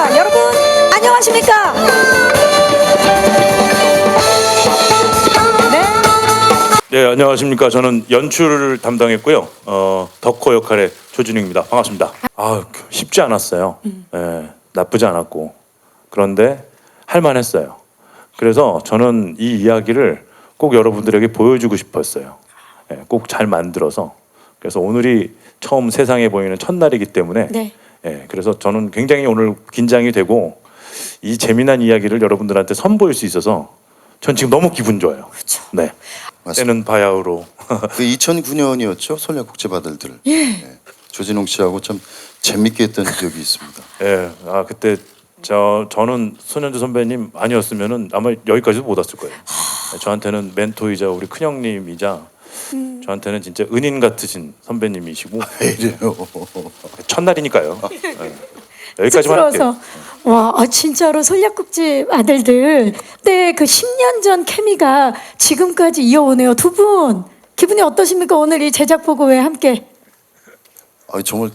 자, 여러분 안녕하십니까? 네. 네, 안녕하십니까. 저는 연출을 담당했고요. 어, 덕호 역할의 조준익입니다. 반갑습니다. 아, 쉽지 않았어요. 예, 나쁘지 않았고. 그런데 할만했어요. 그래서 저는 이 이야기를 꼭 여러분들에게 보여주고 싶었어요. 예, 꼭잘 만들어서. 그래서 오늘이 처음 세상에 보이는 첫날이기 때문에 네. 예, 그래서 저는 굉장히 오늘 긴장이 되고 이 재미난 이야기를 여러분들한테 선보일 수 있어서 전 지금 너무 기분 좋아요. 그렇죠. 네. 맞습니다. 때는 바야흐로 그 2009년이었죠 솔레 국제 바들들. 예. 조진웅 씨하고 참 재밌게 했던 기억이 있습니다. 예, 아 그때 저 저는 손현주 선배님 아니었으면은 아마 여기까지도 못 왔을 거예요. 예, 저한테는 멘토이자 우리 큰 형님이자 음. 저한테는 진짜 은인 같으신 선배님이시고. 왜 이래요? 첫날이니까요. 예. 여기까지만 할게요. 쑥스러워서. 와 아, 진짜로 솔약국집 아들들. 때 그 10년 전 케미가 지금까지 이어오네요. 두 분. 기분이 어떠십니까? 오늘 이 제작 보고회 함께. 아, 정말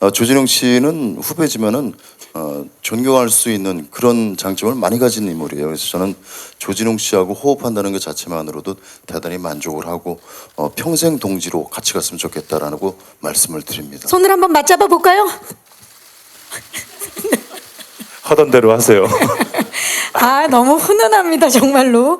아, 조진웅 씨는 후배지만은 어, 존경할 수 있는 그런 장점을 많이 가진 인물이에요. 그래서 저는 조진웅 씨하고 호흡한다는 것 자체만으로도 대단히 만족을 하고 어, 평생 동지로 같이 갔으면 좋겠다라고 말씀을 드립니다. 손을 한번 맞잡아 볼까요? 하던 대로 하세요. 아 너무 훈훈합니다 정말로